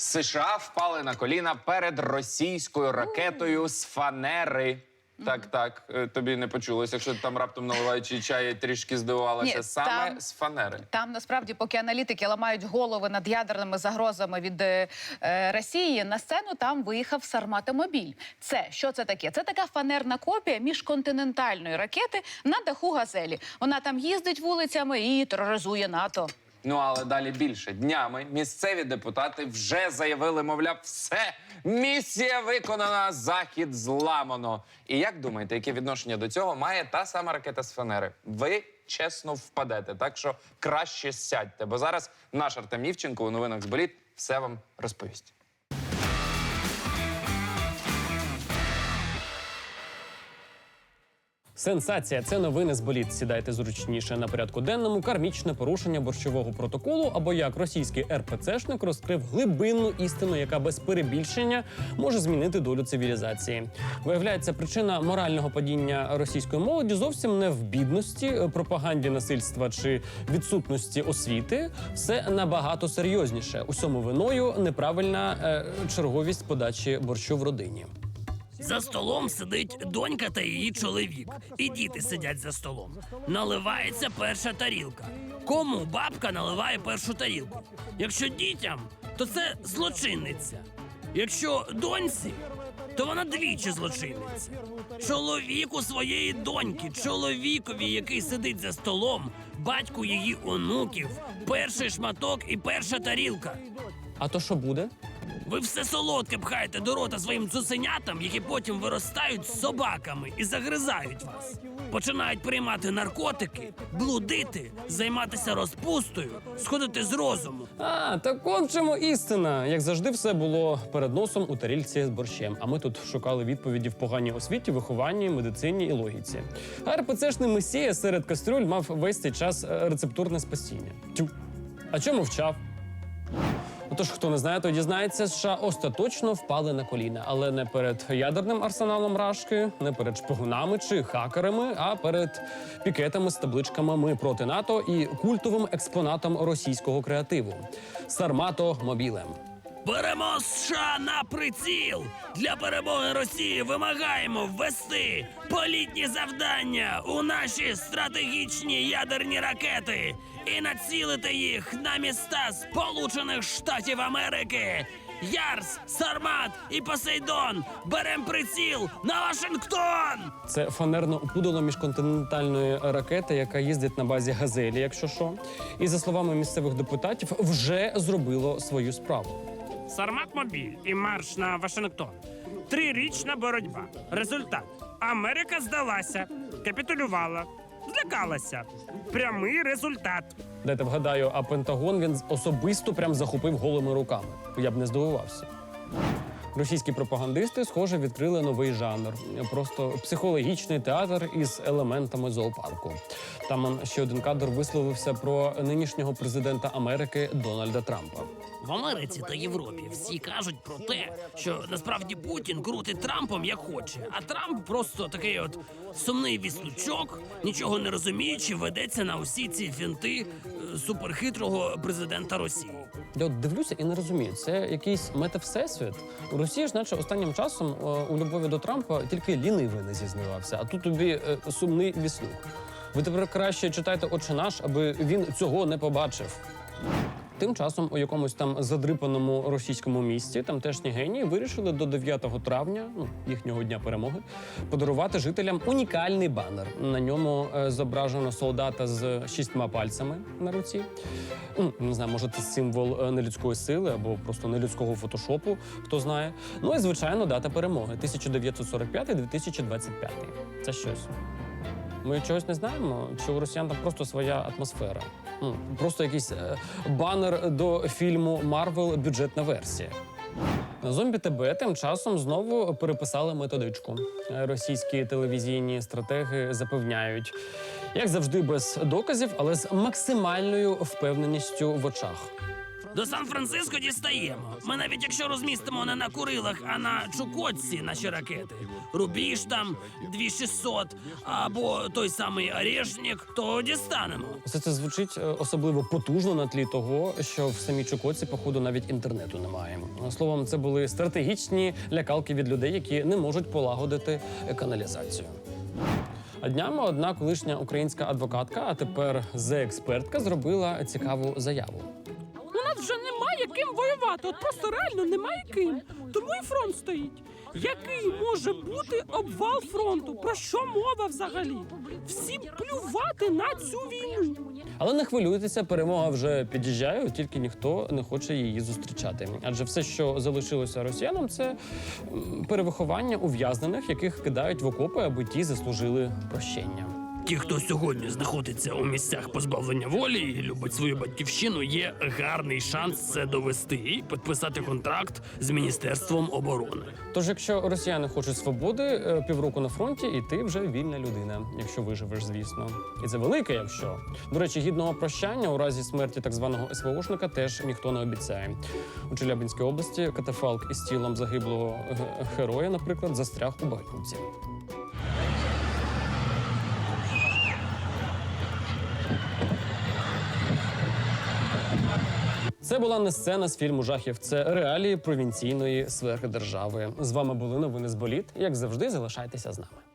США впали на коліна перед російською ракетою з фанери. Так, так, е, тобі не почулося, якщо ти там раптом наливаючи чай трішки здивувалася. Ні, Саме там- з фанери. Там насправді, поки аналітики ламають голови над ядерними загрозами від е, е, Росії, на сцену там виїхав Сарматомобіль. Це що це таке? Це така фанерна копія міжконтинентальної ракети на даху газелі. Вона там їздить вулицями і тероризує НАТО. Ну але далі більше днями місцеві депутати вже заявили, мовляв, все місія виконана, захід зламано. І як думаєте, яке відношення до цього має та сама ракета з фанери? Ви чесно впадете, так що краще сядьте, бо зараз наш Артем Івченко у новинах з все вам розповість. Сенсація це новини з боліт. Сідайте зручніше на порядку денному. Кармічне порушення борщового протоколу або як російський РПЦшник розкрив глибинну істину, яка без перебільшення може змінити долю цивілізації. Виявляється, причина морального падіння російської молоді зовсім не в бідності, е, пропаганді насильства чи відсутності освіти. Все набагато серйозніше. Усьому виною неправильна е, черговість подачі борщу в родині. За столом сидить донька та її чоловік, і діти сидять за столом. Наливається перша тарілка. Кому бабка наливає першу тарілку? Якщо дітям, то це злочинниця. Якщо доньці, то вона двічі злочинниця. Чоловіку своєї доньки, чоловікові, який сидить за столом, батьку її онуків, перший шматок і перша тарілка. А то що буде? Ви все солодке пхаєте до рота своїм цуценятам, які потім виростають собаками і загризають вас. Починають приймати наркотики, блудити, займатися розпустою, сходити з розуму. А, так он в чому істина. Як завжди, все було перед носом у тарільці з борщем. А ми тут шукали відповіді в поганій освіті, вихованні, медицині і логіці. А РПЦшний месія серед кастрюль мав весь цей час е, рецептурне спасіння. Тю. А чому вчав? Отож, хто не знає, то дізнається, США остаточно впали на коліна, але не перед ядерним арсеналом Рашки, не перед шпигунами чи хакерами, а перед пікетами з табличками Ми проти НАТО і культовим експонатом російського креативу Сармато Мобілем. Беремо США на приціл! Для перемоги Росії вимагаємо ввести політні завдання у наші стратегічні ядерні ракети і націлити їх на міста Сполучених Штатів Америки. Ярс, Сармат і Посейдон! Берем приціл на Вашингтон! Це фанерно опудало міжконтинентальної ракети, яка їздить на базі газелі, якщо що. І за словами місцевих депутатів, вже зробило свою справу. Сармат Мобіль і марш на Вашингтон. Трирічна боротьба. Результат: Америка здалася, капітулювала, злякалася. Прямий результат. Дайте вгадаю, а Пентагон він особисто прям захопив голими руками. Я б не здивувався. Російські пропагандисти, схоже, відкрили новий жанр. Просто психологічний театр із елементами зоопарку. Там ще один кадр висловився про нинішнього президента Америки Дональда Трампа. В Америці та Європі всі кажуть про те, що насправді Путін крутить Трампом як хоче, а Трамп просто такий от сумний віслючок, нічого не розуміючи, ведеться на усі ці фінти е, суперхитрого президента Росії. Я от дивлюся і не розумію, це якийсь метавсесвіт. У Росії ж, наче останнім часом е, у любові до Трампа тільки лінивий не зізнавався, а тут тобі е, сумний віслюк. Ви тепер краще читайте «Отче наш, аби він цього не побачив. Тим часом у якомусь там задрипаному російському місті тамтешні генії вирішили до 9 травня, ну їхнього дня перемоги, подарувати жителям унікальний банер. На ньому е, зображено солдата з шістьма пальцями на руці. Ну, не знаю, може, це символ е, нелюдської сили або просто нелюдського фотошопу, хто знає. Ну і звичайно, дата перемоги 1945-2025. Це щось. Ми чогось не знаємо, чи у росіян там просто своя атмосфера. Просто якийсь е, банер до фільму Марвел бюджетна версія. На зомбі ТБ тим часом знову переписали методичку. Російські телевізійні стратеги запевняють, як завжди, без доказів, але з максимальною впевненістю в очах. До Сан-Франциско дістаємо. Ми навіть якщо розмістимо не на Курилах, а на Чукотці наші ракети. Рубіж там 2600, або той самий Орешник, то дістанемо. Все це звучить е, особливо потужно на тлі того, що в самій Чукотці, походу, навіть інтернету немає. Словом, це були стратегічні лякалки від людей, які не можуть полагодити каналізацію. А днями одна колишня українська адвокатка, а тепер зе-експертка, зробила цікаву заяву. Ким воювати. От просто реально немає ким. Тому і фронт стоїть. Який може бути обвал фронту? Про що мова взагалі? Всім плювати на цю війну. Але не хвилюйтеся, перемога вже під'їжджає, тільки ніхто не хоче її зустрічати. Адже все, що залишилося росіянам, це перевиховання ув'язнених, яких кидають в окопи, аби ті заслужили прощення. Ті, хто сьогодні знаходиться у місцях позбавлення волі і любить свою батьківщину, є гарний шанс це довести і підписати контракт з міністерством оборони. Тож, якщо росіяни хочуть свободи, е, півроку на фронті, і ти вже вільна людина, якщо виживеш, звісно. І це велике, якщо до речі, гідного прощання у разі смерті так званого СВОшника теж ніхто не обіцяє. У Челябинській області катафалк із тілом загиблого героя, наприклад, застряг у багнюці. Це була не сцена з фільму жахів. Це реалії провінційної сверхдержави. З вами були новини з боліт. Як завжди, залишайтеся з нами.